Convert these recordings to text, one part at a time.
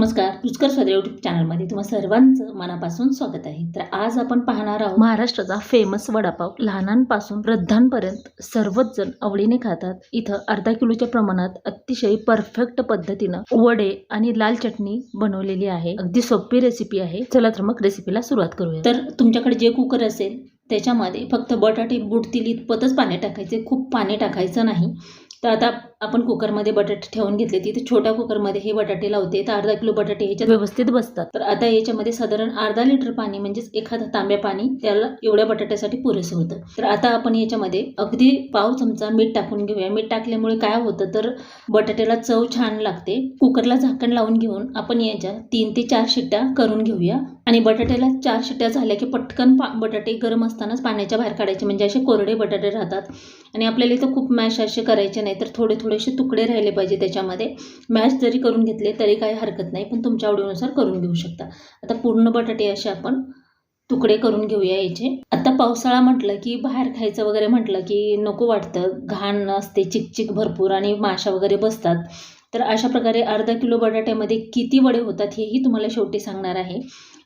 नमस्कार रुचकर स्वाद यूट्यूब चॅनलमध्ये तुम्हा सर्वांचं मनापासून स्वागत आहे. तर आज आपण पाहणार आहोत महाराष्ट्राचा फेमस वडापाव. लहानांपासून वृद्धांपर्यंत सर्वच जण आवडीने खातात. इथं अर्धा किलोच्या प्रमाणात अतिशय परफेक्ट पद्धतीनं वडे आणि लाल चटणी बनवलेली आहे. अगदी सोपी रेसिपी आहे. चला तर मग रेसिपीला सुरुवात करूया. तर तुमच्याकडे जे कुकर असेल त्याच्यामध्ये फक्त बटाटे बुडतील इतपतच पाणी टाकायचे. खूप पाणी टाकायचं नाही. तर आता आपण कुकरमध्ये बटाटे ठेवून घेतले. तिथे छोट्या कुकरमध्ये हे बटाटे लावते. तर अर्धा किलो बटाटे ह्याच्यात व्यवस्थित बसतात. तर आता याच्यामध्ये साधारण अर्धा लिटर पाणी म्हणजेच एखादा तांब्या पाणी त्याला एवढ्या बटाट्यासाठी पुरेसं होतं. तर आता आपण याच्यामध्ये अगदी पाव चमचा मीठ टाकून घेऊया. मीठ टाकल्यामुळे काय होतं? तर बटाट्याला चव छान लागते. कुकरला झाकण लावून घेऊन आपण याच्या तीन ते चार शिट्ट्या करून घेऊया. आणि बटाट्याला चार शिट्ट्या झाल्या की पटकन पा बटाटे गरम असतानाच पाण्याच्या बाहेर काढायचे. म्हणजे असे कोरडे बटाटे राहतात. आणि आपल्याला इथं खूप मॅश असे करायचे नाही तर थोडे थोडेसे तुकडे राहिले पाहिजे त्याच्यामध्ये. मॅश जरी करून घेतले तरी काही हरकत नाही पण तुमच्या आवडीनुसार करून घेऊ शकता. आता पूर्ण बटाटे असे आपण तुकडे करून घेऊया याचे. आता पावसाळा म्हटलं की बाहेर खायचं वगैरे म्हटलं की नको वाटतं. घाण असते चिकचिक भरपूर आणि माशा वगैरे बसतात. तर अशा प्रकारे अर्धा किलो बटाट्यामध्ये किती वडे होतात हेही तुम्हाला शेवटी सांगणार आहे.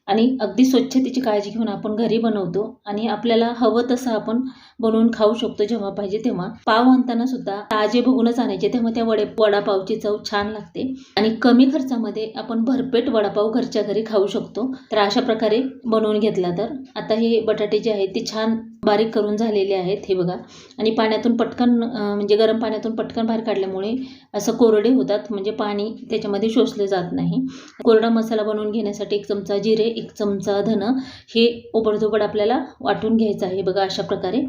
आणि अगदी स्वच्छतेची काळजी घेऊन आपण घरी बनवतो आणि आपल्याला हवं तसं आपण बनवून खाऊ शकतो जेव्हा पाहिजे तेव्हा. पाव आणताना सुद्धा ताजे बघूनच आणायचे तेव्हा त्या वडे वडापावची चव छान लागते. आणि कमी खर्चामध्ये आपण भरपेट वडापाव घरच्या घरी खाऊ शकतो. तर अशा प्रकारे बनवून घेतला तर. आता हे बटाटे जे आहेत ते छान बारीक करून झालेले आहेत हे बघा. आणि पाण्यातून पटकन म्हणजे गरम पाण्यातून पटकन बाहेर काढल्यामुळे असं कोरडे होतात म्हणजे पाणी त्याच्यामध्ये शोषलं जात नाही. कोरडा मसाला बनवून घेण्यासाठी एक चमचा जिरे एक चमचा धन हे ओबडधोबड आपल्याला वाटून घ्यायचं आहे बघा अशा प्रकारे.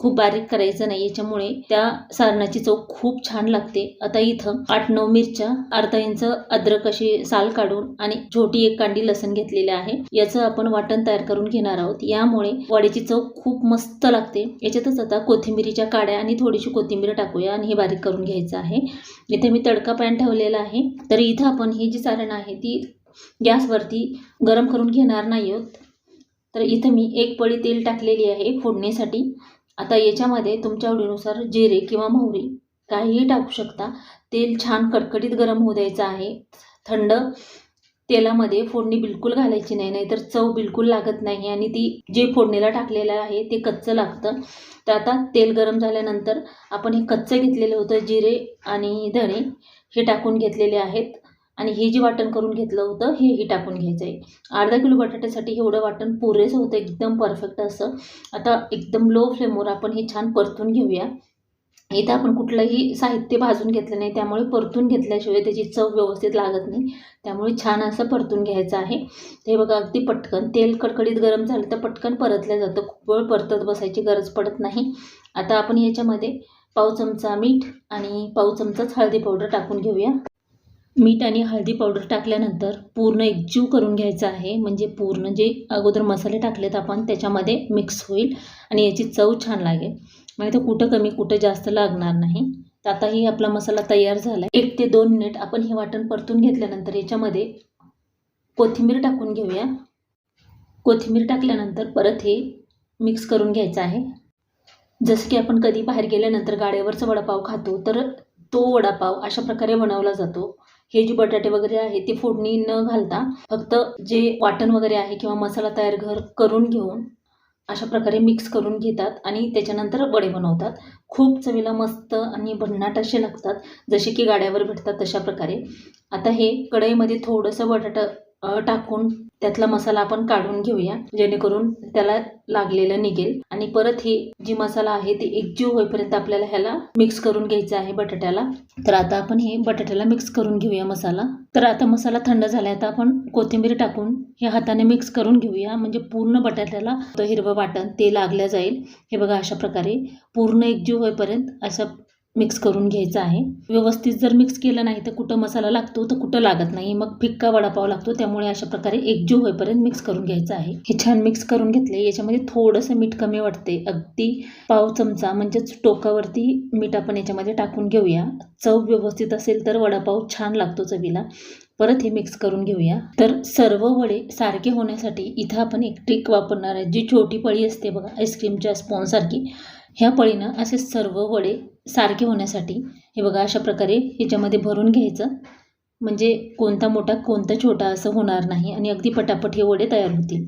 खूप बारीक करायचं नाही याच्यामुळे त्या सारणाची चव खूप छान लागते. आता इथं आठ नऊ मिरच्या अर्धा इंच अद्रक अशी साल काढून आणि छोटी एक कांडी लसण घेतलेली आहे. याचं आपण वाटण तयार करून घेणार आहोत. यामुळे वड्याची चव खूप मस्त लागते. याच्यातच आता कोथिंबिरीच्या काड्या आणि थोडीशी कोथिंबीर टाकूया आणि हे बारीक करून घ्यायचं आहे. इथे मी तडका पॅन ठेवलेला आहे. तर इथं आपण ही जी सारण आहे ती गॅसवरती गरम करून घेणार नाही आहोत. तर इथं मी एक पळी तेल टाकलेली आहे फोडणीसाठी. आता याच्यामध्ये तुमच्या आवडीनुसार जिरे किंवा मोहरी काहीही टाकू शकता. तेल छान कडकडीत गरम होऊ द्यायचं आहे. थंड तेलामध्ये फोडणी बिलकुल घालायची नाही नाहीतर चव बिलकुल लागत नाही आणि ती जे फोडणीला टाकलेलं आहे ते कच्चं लागतं. तर आता तेल गरम झाल्यानंतर आपण हे कच्चं घेतलेलं होतं जिरे आणि धणे हे टाकून घेतलेले आहेत. आणि हे जे वाटण करून घेतलं होतं हेही टाकून घ्यायचं आहे अर्धा किलो बटाट्यासाठी एवढं वाटण पुरेसं होतं एकदम परफेक्ट असं. आता एकदम लो फ्लेमवर आपण हे छान परतून घेऊया. इथं आपण कुठलंही साहित्य भाजून घेतलं नाही त्यामुळे परतून घेतल्याशिवाय त्याची चव व्यवस्थित लागत नाही. त्यामुळे छान असं परतून घ्यायचं आहे. ते बघा अगदी पटकन. तेल कडकडीत गरम झालं तर पटकन परतलं जातं. खूप वेळ परतत बसायची गरज पडत नाही. आता आपण याच्यामध्ये पाव चमचा मीठ आणि पाव चमचाच हळदी पावडर टाकून घेऊया. मीठ आणि हळदी पावडर टाकल्यानंतर पूर्ण एकजीव करून घ्यायचा आहे. म्हणजे पूर्ण जे अगोदर मसाले टाकलेत आपण त्याच्यामध्ये मिक्स होईल आणि याची चव छान लागेल. म्हणजे तो कुठं कमी कुठं जास्त लागणार नाही. तर आता ही आपला मसाला तयार झाला आहे एक ते दोन मिनिट आपण हे वाटण परतून घेतल्यानंतर याच्यामध्ये कोथिंबीर टाकून घेऊया. कोथिंबीर टाकल्यानंतर परत हे मिक्स करून घ्यायचं आहे. जसं की आपण कधी बाहेर गेल्यानंतर गाड्यावरचा वडापाव खातो तर तो वडापाव अशा प्रकारे बनवला जातो. हे जे बटाटे वगैरे आहे ते फोडणी न घालता फक्त जे वाटण वगैरे आहे किंवा मसाला तयार घर करून घेऊन अशा प्रकारे मिक्स करून घेतात आणि त्याच्यानंतर वडे बनवतात. खूप चवीला मस्त आणि भन्नाट असे लागतात जसे की गाड्यावर भेटतात तशा प्रकारे. आता हे कढईमध्ये थोडंसं बटाटा टाकून त्यातला मसाला आपण काढून घेऊया जेणेकरून त्याला लागलेलं निघेल. आणि परत हे जी मसाला आहे ते एकजीव होईपर्यंत आपल्याला ह्याला मिक्स करून घ्यायचं आहे बटाट्याला. तर आता आपण हे बटाट्याला मिक्स करून घेऊया मसाला. तर आता मसाला थंड झाला आता आपण कोथिंबीर टाकून हे हाताने मिक्स करून घेऊया. म्हणजे पूर्ण बटाट्याला तो हिरवं वाटण ते लागलं जाईल. हे बघा अशा प्रकारे पूर्ण एकजीव होईपर्यंत असं मिक्स करून घ्यायचं आहे. व्यवस्थित जर मिक्स केलं नाही तर कुठं मसाला लागतो तर कुठं लागत नाही. मग फिक्का वडापाव लागतो त्यामुळे अशा प्रकारे एकजीव होईपर्यंत मिक्स करून घ्यायचं आहे. हे छान मिक्स करून घेतले याच्यामध्ये थोडंसं मीठ कमी वाटते अगदी पाव चमचा म्हणजेच टोकावरती मीठ आपण याच्यामध्ये टाकून घेऊया. चव व्यवस्थित असेल तर वडापाव छान लागतो चवीला. परत हे मिक्स करून घेऊया. तर सर्व वडे सारखे होण्यासाठी इथं आपण एक ट्रिक वापरणार आहे. जी छोटी पळी असते बघा आईस्क्रीमच्या स्पॉनसारखी ह्या पळीनं असे सर्व वडे सारखे होण्यासाठी हे बघा अशा प्रकारे ह्याच्यामध्ये भरून घ्यायचं. म्हणजे कोणता मोठा कोणता छोटा असं होणार नाही आणि अगदी पटापट हे वडे तयार होतील.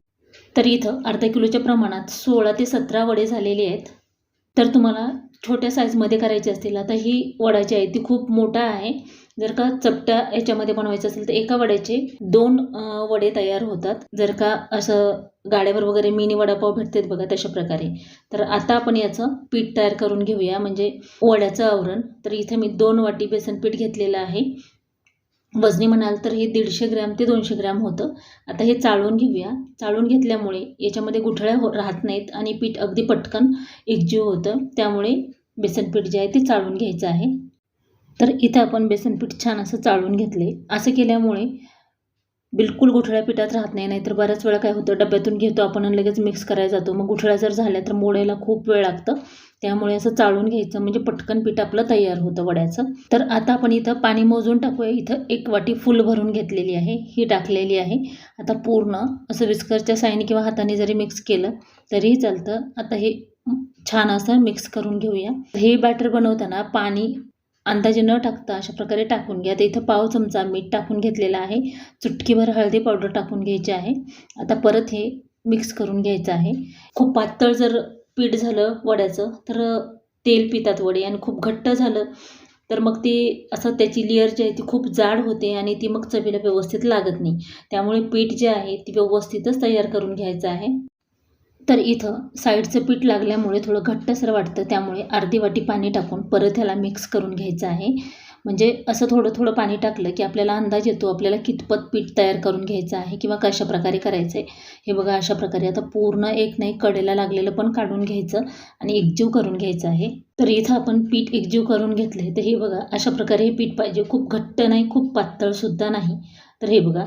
तर इथं अर्धा किलोच्या प्रमाणात सोळा ते सतरा वडे झालेले आहेत. तर तुम्हाला छोट्या साईजमध्ये करायचे असतील. आता ही वडा जी आहे ती खूप मोठा आहे. जर का चपट्या याच्यामध्ये बनवायचं असेल तर एका वड्याचे दोन वडे तयार होतात. जर का असं गाड्यावर वगैरे मिनी वडापाव भेटतात बघा तशा प्रकारे. तर आता आपण याचं पीठ तयार करून घेऊया. म्हणजे वड्याचं आवरण. तर इथे मी दोन वाटी बेसन पीठ घेतलेलं आहे. वजनी म्हणाल तर हे दीडशे ग्रॅम ते दोनशे ग्रॅम होतं. आता हे चाळून घेऊया. चाळून घेतल्यामुळे याच्यामध्ये गुठळ्या हो राहत नाहीत आणि पीठ अगदी पटकन एकजीव होतं. त्यामुळे बेसन पीठ जे आहे ते चाळून घ्यायचं आहे. तर इथं आपण बेसनपीठ छान असं चाळून घेतले. असं केल्यामुळे बिलकुल गुठळ्या पिठात राहत नाही नाहीतर बऱ्याच वेळा काय होतं डब्यातून घेतो आपण आणि लगेच मिक्स करायला जातो. मग गुठळ्या जर झाल्या तर मोडायला खूप वेळ लागतं. त्यामुळे असं चाळून घ्यायचं म्हणजे पटकन पीठ आपलं तयार होतं वड्याचं. तर आता आपण इथं पाणी मोजून टाकूया. इथं एक वाटी फुल भरून घेतलेली आहे. ही टाकलेली आहे. आता पूर्ण असं विस्करच्या साईने किंवा हाताने जरी मिक्स केलं तरीही चालतं. आता हे छान असं मिक्स करून घेऊया. हे बॅटर बनवताना पाणी अंदाजे न टाकता अशा प्रकारे टाकून घ्या. तर इथं पाव चमचा मीठ टाकून घेतलेला आहे. चुटकीभर हळदी पावडर टाकून घ्यायची आहे. आता परत हे मिक्स करून घ्यायचं आहे. खूप पातळ जर पीठ झालं वड्याचं तर तेल पितात वडे आणि खूप घट्ट झालं तर मग ती असं त्याची लेअर जी आहे ती खूप जाड होते आणि ती मग चवीला व्यवस्थित लागत नाही. त्यामुळे पीठ जे आहे ती व्यवस्थितच तयार करून घ्यायचं आहे. तर इथं साईडचं पीठ लागल्यामुळे थोडं घट्टसर वाटतं. त्यामुळे अर्धी वाटी पाणी टाकून परत ह्याला मिक्स करून घ्यायचं आहे. म्हणजे असं थोडं थोडं पाणी टाकलं की आपल्याला अंदाज येतो आपल्याला कितपत पीठ तयार करून घ्यायचं आहे किंवा कशा प्रकारे करायचं आहे हे बघा अशा प्रकारे आता पूर्ण एक नाही कडेला लागलेलं पण काढून घ्यायचं आणि एकजीव करून घ्यायचं आहे. तर इथं आपण पीठ एकजीव करून घेतले तर हे बघा अशा प्रकारे हे पीठ पाहिजे. खूप घट्ट नाही खूप पातळसुद्धा नाही. तर हे बघा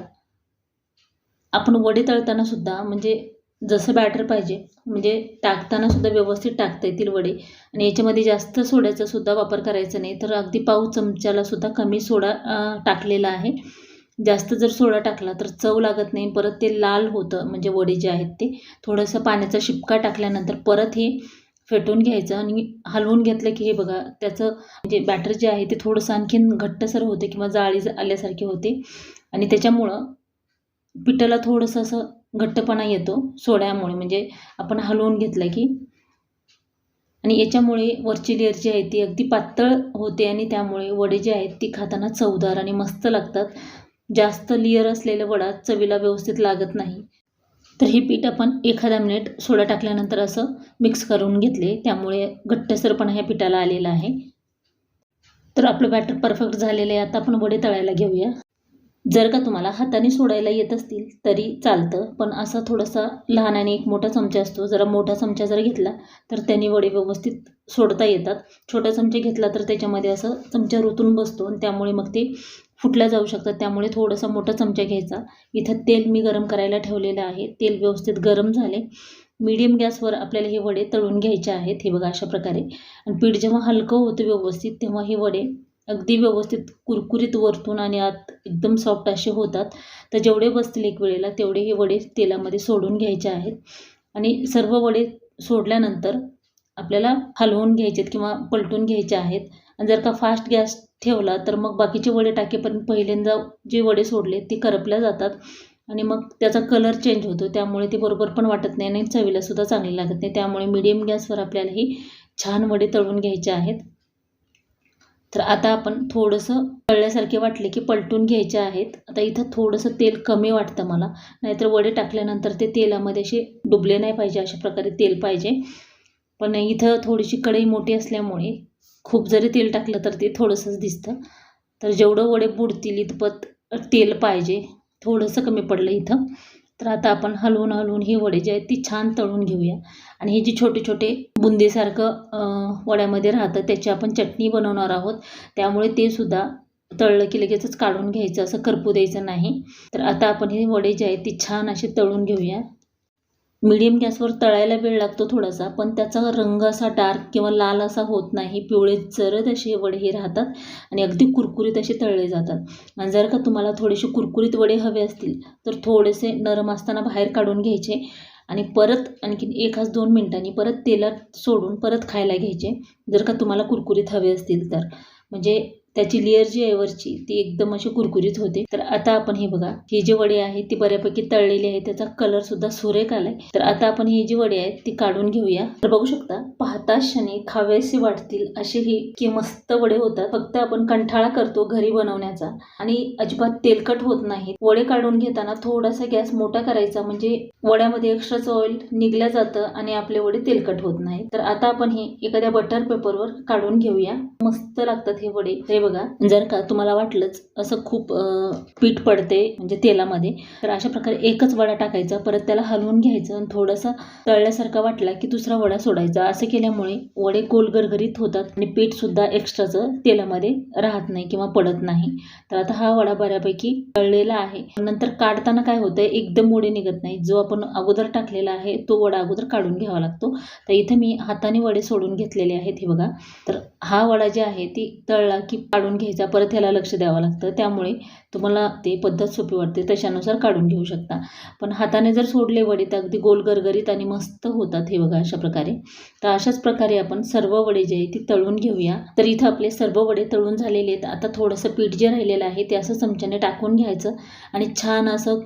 आपण वडे तळताना सुद्धा म्हणजे जसं बॅटर पाहिजे. म्हणजे टाकताना सुद्धा व्यवस्थित टाकता येतील वडे. आणि याच्यामध्ये जास्त सोड्याचा सुद्धा वापर करायचा नाही. तर अगदी पाव चमच्याला सुद्धा कमी सोडा टाकलेला आहे. जास्त जर सोडा टाकला तर चव लागत नाही. परत ते लाल होतं. म्हणजे वडे जे आहेत ते. थोडंसं पाण्याचा शिपका टाकल्यानंतर परत हे फेटून घ्यायचं आणि हलवून घेतलं की हे बघा त्याचं म्हणजे बॅटर जे आहे ते थोडंसं आणखीन घट्टसर होते किंवा जाळी आल्यासारखे होते. आणि त्याच्यामुळं पिठाला थोडंसं असं घट्टपणा येतो सोड्यामुळे. म्हणजे आपण हलवून घेतलं की. आणि याच्यामुळे वरची लेअर जी आहे ती अगदी पातळ होते आणि त्यामुळे वडे जे आहेत ती खाताना चवदार आणि मस्त लागतात. जास्त लेअर असलेल्या वडा चवीला व्यवस्थित लागत नाही. तर हे पीठ आपण एखादा मिनिट सोडा टाकल्यानंतर असं मिक्स करून घेतले. त्यामुळे घट्टसरपणा ह्या पिठाला आलेला आहे. तर आपलं बॅटर परफेक्ट झालेलं आहे. आता आपण वडे तळायला घेऊया. जर का तुम्हाला हाताने सोडायला येत असतील तरी चालतं. पण असा थोडासा लहान आणि एक मोठा चमचा असतो. जरा मोठा चमचा जर घेतला तर त्यांनी वडे व्यवस्थित सोडता येतात. छोटा चमचा घेतला तर त्याच्यामध्ये असं चमचा रुतून बसतो आणि त्यामुळे मग ते फुटल्या जाऊ शकतात. त्यामुळे थोडासा मोठा चमचा घ्यायचा. इथं तेल मी गरम करायला ठेवलेलं आहे. तेल व्यवस्थित गरम झाले. मीडियम गॅसवर आपल्याला हे वडे तळून घ्यायचे आहेत. हे बघा अशा प्रकारे. आणि पीठ जेव्हा हलकं होतं व्यवस्थित तेव्हा हे वडे अगदी व्यवस्थित कुरकुरीत वरतून आणि आत एकदम सॉफ्ट असे होतात. तर जेवढे बसतील एक वेळेला तेवढे हे वडे तेलामध्ये सोडून घ्यायचे आहेत. आणि सर्व वडे सोडल्यानंतर आपल्याला हलवून घ्यायचे आहेत किंवा पलटून घ्यायचे आहेत. आणि जर का फास्ट गॅस ठेवला तर मग बाकीचे वडे टाकेपर्यंत पहिल्यांदा जे वडे सोडले ते करपल्या जातात. आणि मग त्याचा कलर चेंज होतो. त्यामुळे ते बरोबर पण वाटत नाही आणि चवीलासुद्धा चांगले लागत नाही. त्यामुळे मीडियम गॅसवर आपल्याला ही छान वडे तळून घ्यायचे आहेत. तर आता आपण थोडंसं तळल्यासारखे वाटले की पलटून घ्यायचे आहेत. आता इथं थोडंसं तेल कमी वाटतं मला. नाहीतर वडे टाकल्यानंतर ते तेलामध्ये असे डुबले नाही पाहिजे अशा प्रकारे तेल पाहिजे. पण इथं थोडीशी कढई मोठी असल्यामुळे खूप जरी तेल टाकलं तर ते थोडंसंच दिसतं. तर जेवढं वडे बुडतील इतपत तेल पाहिजे. थोडंसं कमी पडलं इथं. तर आता आपण हलवून हलवून ही वडे जे आहेत ती छान तळून घेऊया. आणि हे जे छोटे छोटे बुंदीसारखं वड्यामध्ये राहतं त्याची आपण चटणी बनवणार आहोत. त्यामुळे ते सुद्धा तळलं की लगेचच काढून घ्यायचं असं करपू द्यायचं नाही. तर आता आपण हे वडे जे आहेत ती छान असे तळून घेऊया. मीडियम गॅसवर तळायला वेळ लागतो थोडासा पण त्याचा रंग असा डार्क किंवा लाल असा होत नाही. पिवळे जरद असे वडे हे राहतात आणि अगदी कुरकुरीत असे तळले जातात. आणि जर का तुम्हाला थोडेसे कुरकुरीत वडे हवे असतील तर थोडेसे नरम असताना बाहेर काढून घ्यायचे आणि परत आणखीन एखाद दोन मिनटांनी परत तेलात सोडून परत खायला घ्यायचे. जर का तुम्हाला कुरकुरीत हवे असतील तर. म्हणजे त्याची लेअर जी आहे वरची ती एकदम अशी कुरकुरीत होते. तर आता आपण हे बघा ही जी वडी आहे ती बऱ्यापैकी तळलेली आहे त्याचा कलर सुद्धा सुरेख आलाय. तर आता आपण ही जी वडी आहेत ती काढून घेऊया. तर बघू शकता पाहता क्षणी खावेसी वाटतील अशी ही की मस्त वडे होतात. फक्त आपण कंठाळा करतो घरी बनवण्याचा. आणि अजिबात तेलकट होत नाहीत. वडे काढून घेताना थोडासा गॅस मोठा करायचा म्हणजे वड्यामध्ये एक्स्ट्राच ऑइल निघल्या जातं आणि आपले वडे तेलकट होत नाही तर आता आपण हे एखाद्या बटर पेपरवर काढून घेऊया. मस्त लागतात हे वडे. हे बघा जर का तुम्हाला वाटलंच असं खूप पीठ पडते म्हणजे तेलामध्ये तर अशा प्रकारे एकच वडा टाकायचा परत त्याला हलवून घ्यायचं आणि थोडंसं तळल्यासारखा वाटला की दुसरा वडा सोडायचा. असं केल्यामुळे वडे गोल गरगरीत होतात आणि पीठ सुद्धा एक्स्ट्राचं तेलामध्ये राहत नाही किंवा पडत नाही. तर आता हा वडा बऱ्यापैकी तळलेला आहे. नंतर काढताना काय होतं एकदम वडे निघत नाही जो आपण अगोदर टाकलेला आहे तो वडा अगोदर काढून घ्यावा लागतो. तर इथे मी हाताने वडे सोडून घेतलेले आहेत हे बघा. तर हा वडा जी आहे ती तळला की काढून घ्यायचा. परत ह्याला लक्ष द्यावं लागतं. त्यामुळे तुम्हाला ते पद्धत सोपी वाटते. तशानुसार काढून घेऊ शकता. पण हाताने जर सोडले वडे तर अगदी गोल गरगरीत आणि मस्त होतात हे बघा अशा प्रकारे. तर अशाच प्रकारे आपण सर्व वडे जे आहे ती तळून घेऊया. तर इथं आपले सर्व वडे तळून झालेले आहेत. आता थोडंसं पीठ जे राहिलेलं आहे ते असं चमच्याने टाकून घ्यायचं आणि छान असं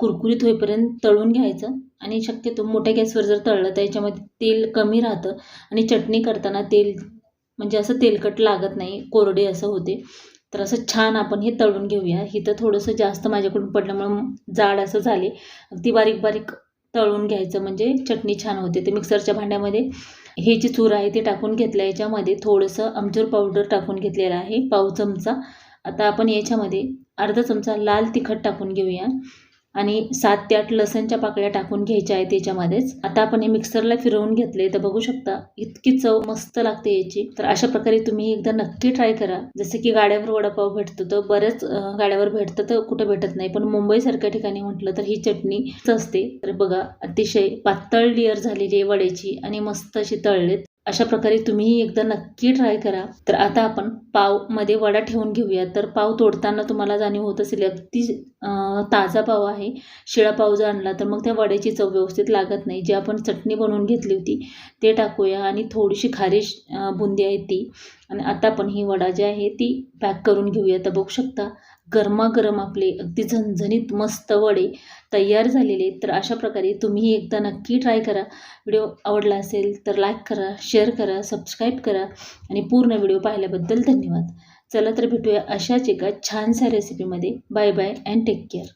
कुरकुरीत होईपर्यंत तळून घ्यायचं. आणि शक्यतो मोठ्या गॅसवर जर तळलं तर याच्यामध्ये तेल कमी राहतं. आणि चटणी करताना तेल म्हणजे असं तेलकट लागत नाही कोरडे असं होते. तर असं छान आपण हे तळून घेऊया. इथं थोडंसं जास्त माझ्याकडून पडल्यामुळं जाड असं झाले. अगदी बारीक बारीक तळून घ्यायचं म्हणजे चटणी छान होते. ते मिक्सरच्या भांड्यामध्ये हे जे चूर आहे ते टाकून घेतलं. याच्यामध्ये थोडंसं आमचूर पावडर टाकून घेतलेलं आहे पाव चमचा. आता आपण याच्यामध्ये अर्धा चमचा लाल तिखट टाकून घेऊया. आणि सात ते आठ लसणच्या पाकळ्या टाकून घ्यायच्या आहेत त्याच्यामध्येच आता आपण हे मिक्सरला फिरवून घेतले तर बघू शकता इतकी चव मस्त लागते याची. तर अशा प्रकारे तुम्ही एकदा नक्की ट्राय करा. जसं की गाड्यावर वडापाव भेटतो तर बरेच गाड्यावर भेटतं तर कुठं भेटत नाही. पण मुंबईसारख्या ठिकाणी म्हटलं तर ही चटणी असते. तर बघा अतिशय पातळ लेअर झालेली आहे वड्याची आणि मस्त अशी तळलेत. अशा प्रकारे तुम्हीही एकदा नक्की ट्राय करा. तर आता आपण पावमध्ये वडा ठेवून घेऊया. तर पाव तोडताना तुम्हाला जाणीव होत असेल अगदी ताजा पाव आहे. शिळा पाव जर आणला तर मग त्या वड्याची चव व्यवस्थित लागत नाही. जी आपण चटणी बनवून घेतली होती ते टाकूया. आणि थोडीशी खारीश बुंदी आहे ती. आणि आता आपण ही वडा जी आहे ती पॅक करून घेऊया. तर बघू शकता गरमागरम आपले अगदी झणझणीत मस्त वडे तयार झालेले तर अशा प्रकारे तुम्ही एकदा नक्की ट्राय करा. व्हिडिओ आवडला असेल तर लाईक करा शेअर करा सबस्क्राईब करा आणि पूर्ण व्हिडिओ पाहिल्याबद्दल धन्यवाद. चला तर भेटूया अशाच एका छानशा रेसिपीमध्ये bye bye and take care